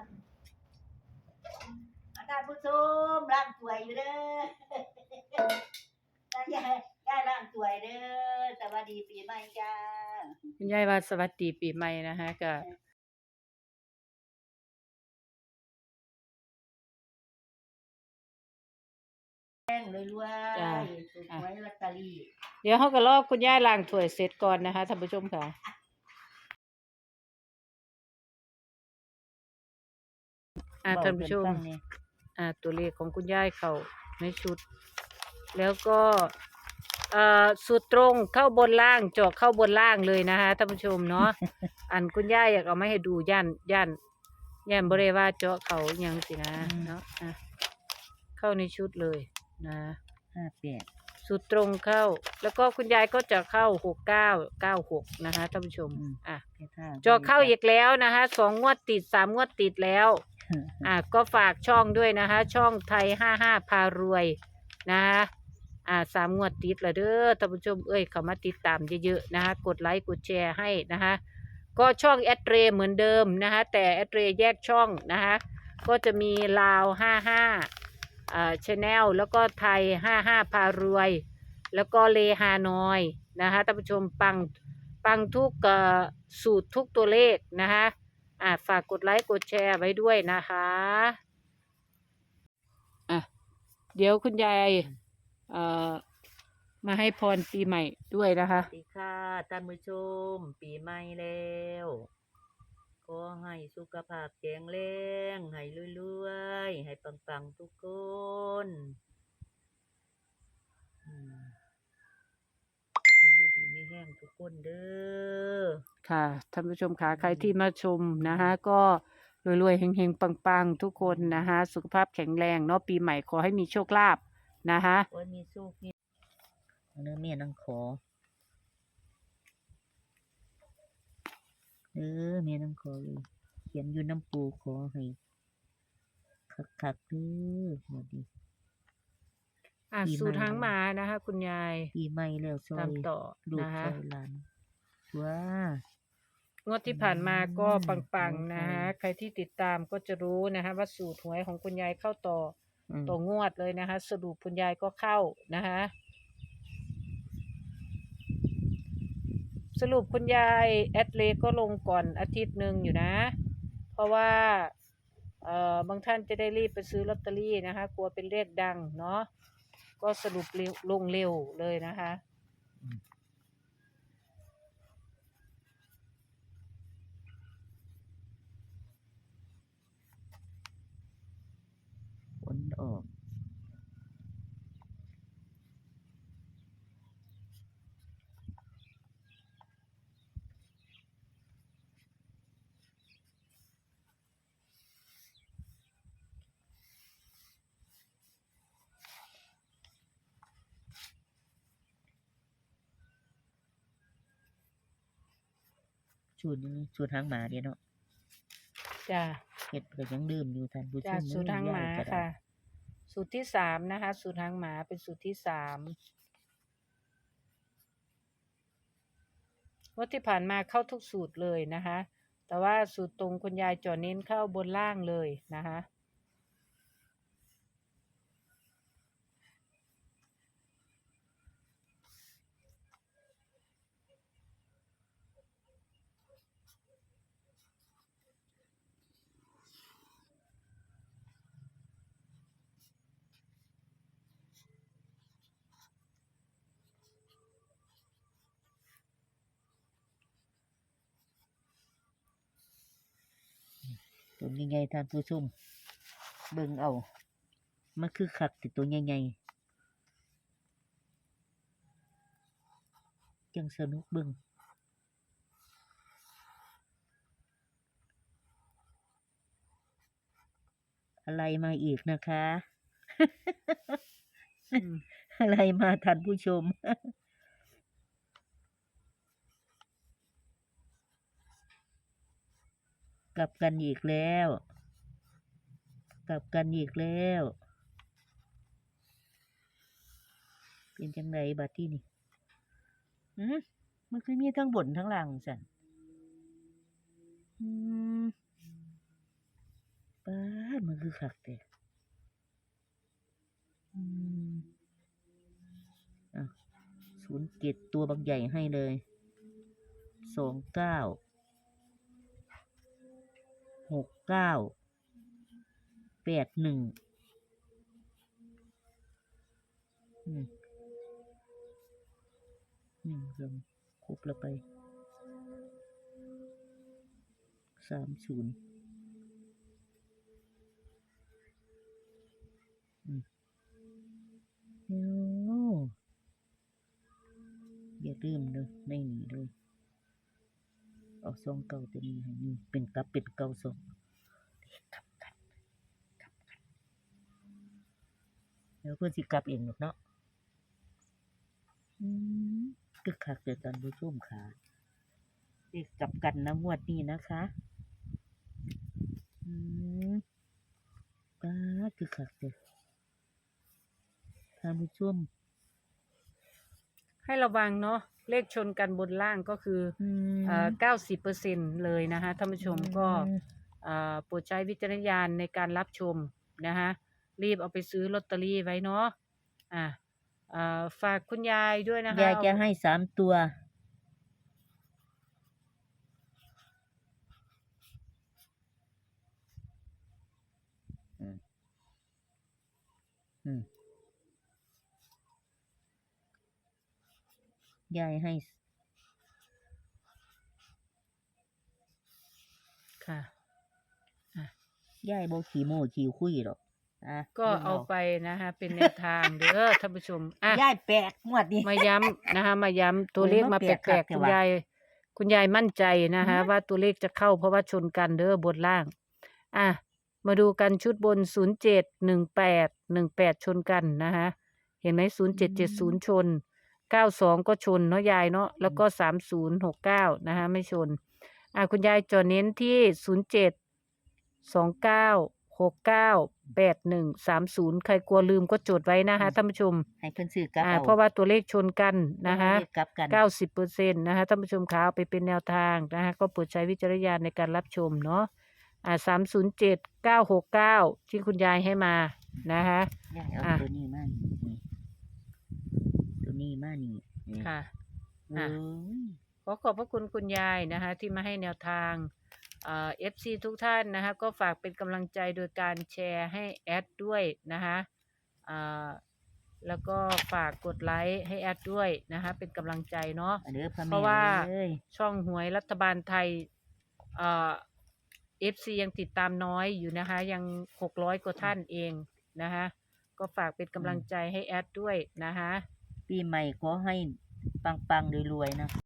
อนอาจารย์ผู้ชมร่างสวยอยู่เด้อได้ยายได้ร่างสวยเด้อสวัสดีปีใหม่จ้าคุณยายว่าสวัสดีปีใหม่นะคะก็แป้งรวยๆถูกหวยลอตเตอรี่ เดี๋ยวเขาก็รอคุณยายล้างถ้วยเสร็จก่อนนะคะท่านผู้ชมค่ะ อ่าท่านผู้ชม อ่า ตัวเลขของคุณยายเข้าในชุด แล้วก็อ่าสูตรตรงเข้าบนล่างเจาะเข้าบนล่างเลยนะคะท่านผู้ชมเนาะ อันคุณยายอยากเอามาให้ดูย่านย่านย่านบริว่าเจาะเขาอหยังสินะอืม เนาะอะเข้าในชุดเลยนะห้าแปดสูตรตรงเข้า แล้วก็คุณยายก็จะเข้าหกเก้าเก้าหกนะคะท่านผู้ชมอะเจาะเข้าอีกแล้วนะคะสองงวดติดสามงวดติดแล้ว อะก็ฝากช่องด้วยนะคะ ช่องไทยห้าห้าพารวยนะคะอ่าสามงวดติดล้วเด้อท่านผู้ชมเอ้ยเข้ามาติดตามเยอะๆนะคะกดไลค์กดแชร์ให้นะคะก็ช่องแอดเรเหมือนเดิมนะคะแต่แอดเรแยกช่องนะคะก็จะมีลาวห้าห้าอ่าชแนลแล้วก็ไทยห้าห้าพารวย แล้วก็เลฮานอยนะคะท่านผู้ชมปังปังทุกสูตรทุกตัวเลขนะคะ อ่าฝากกดไลค์กดแชร์ไว้ด้วยนะคะอะเดี๋ยวคุณยายเอ่อมาให้พรปีใหม่ด้วยนะคะ สวัสดีค่ะท่านผู้ชม ปีใหม่แล้วขอให้สุขภาพแข็งแรงให้รวยๆให้ปังๆทุกคน อืมให้อยู่ดีไม่ แห้งทุกคนเด้อค่ะท่านผู้ชมค่ะใครที่มาชมนะคะก็รวยๆเฮงๆปังๆ ทุกคนนะคะสุขภาพแข็งแรงเนาะปีใหม่ขอให้มีโชคลาภนะคะโอ้ยมีสู้มีเนื้อเมียนังขอเออเมียนังขอเลยเขียนอยู่น้ำปูขอให้คักๆเด้อหมดดี อะปีใหม่ สูตรหางหมานะคะ คุณยายปีใหม่แล้วซอตามยต่อลูกนะคะซอยหลานว้างวดที่ผ่านมาก็อืมปังๆนะคะโอเคใครที่ติดตามก็จะรู้นะคะว่าสูตรหวยของคุณยายเข้าต่ออืมต่องวดเลยนะคะ สรุปคุณยายก็เข้านะคะ สรุปคุณยายแอดเลก็ลงก่อนอาทิตย์หนึ่งอยู่นะ เพราะว่าเอ่อบางท่านจะได้รีบไปซื้อลอตเตอรี่นะคะ กลัวเป็นเลขดังเนาะ ก็สรุปเร็วลงเร็วเลยนะคะ ผลออก สูตรนี้สูตรทางหมาเดียวเนาะจ้ะเห็ดก็ยังดื่มอยู่ท่านผู้ชจากมสูตรทางหมาย้ยก็ได้ค่ะ สูตรที่สามนะคะ สูตรทางหมาเป็นสูตรที่สามงวดที่ผ่านมาเข้าทุกสูตรเลยนะคะ แต่ว่าสูตรตรงคุณยายจ่อเน้นเข้าบนล่างเลยนะคะ ตัวใหญ่ๆท่านผู้ชมเบิ่งเอา มันคือขัดติตัวใหญ่ๆจังสนุกเบิ่งอะไรมาอีกนะคะอืมอะไรมาท่านผู้ชม ลับกันอีกแล้ว กลับกันอีกแล้ว เป็นจังไดบัดที่นี่หืมมันคือมีทั้งบนทั้งล่างสันอืมป้ามันคือคักแต่อืมอะศูนย์เจ็ดตัวบางใหญ่ให้เลยสองเก้า หกเก้าแปดหนึ่งหนึ่งสองครบแล้วไปสามศูนย์อืมโอ้อย่าลืมเลยไม่หนีเลย เอาซองเก่าตัวนี้ให้นี่เป็นกลับเป็นเก่าซองกลับกันกับกันเดี๋ยวเพื่อนสิกลับเองหรอกเนาะอืมคึกคักเกิดตอนผู้ชมขาเด็กกลับกันนะงวดนี้นะคะอืมป้าคือคักเลยท่านผู้ชมให้ระวังเนาะ เลขชนกันบนล่างก็คืออืมเอ่อเก้าสิบเปอร์เซ็นเลยนะคะท่านผู้ชมก็อืม เอ่อโปรดใช้วิจารณญาณในการรับชมนะคะรีบเอาไปซื้อลอตเตอรี่ไว้เนาะอะเอ่อฝากคุณยายด้วยนะคะ ยายจะให้สามตัว ยายให้ ค่ะยายบอกขี่โม่ขี่คุยหรอกอะก็บิ่งเอาไปนะคะเป็นแนวทางเด้อท่านผู้ชมอะยายแปลกงวดนี้มาย้ำนะคะ มาย้ำตัวเลขโอ้ยมามาแปแปลลกกๆๆคุณแต่ว่ายายคุณยายมั่นใจนะคะอือฮึว่าตัวเลขจะเข้าเพราะว่าชนกันเด้อบนล่าง อะมาดูกันชุดบนศูนย์เจ็ดหนึ่งแปดหนึ่งแปดชนกันนะคะ เห็นไหมศูนย์เจ็ดเจ็ดศูนย์ชน เก้าสองก็ชนเนาะยายเนาะแล้วก็สามศูนย์หกเก้านะคะไม่ชน อะคุณยายจอเน้นที่ศูนย์เจ็ดสองเก้าหกเก้าแปดหนึ่งสามศูนย์ใครกลัวลืมก็จดไว้นะคะท่านผู้ชมให้เพิ่นซื้อกลับอ่าเอาเพราะว่าตัวเลขชนกันนะคะเลขกลับกันเก้าสิบเปอร์เซ็นต์นะคะท่านผู้ชมคะเอาไปเป็นแนวทางนะคะก็โปรดใช้วิจารณญาณในการรับชมเนาะอ่าสามศูนย์เจ็ดเก้าหกเก้าที่คุณยายให้มานะคะ ยายเอาอะตัวนี้มา นี่นี่ตัวนี้มานี่นี่ค่ะ โอ้ย ขอขอบพระคุณคุณยายนะคะ ที่มาให้แนวทางเอ่อฟซีทุกท่านนะคะ ก็ฝากเป็นกำลังใจโดยการแชร์ให้แอดด้วยนะคะอ่าแล้วก็ฝากกดไลค์ให้แอดด้วยนะคะ เป็นกำลังใจเนาะ อันเด้อพ่อเพแม่ราะว่า เอ้ยช่องหวยรัฐบาลไทยเอ่อฟซียังติดตามน้อยอยู่นะคะ ยังหกร้อยกว่าท่านเองนะคะ ก็ฝากเป็นกำลังใจให้แอดด้วยนะคะ ปีใหม่ขอให้ปังๆรวยๆนะ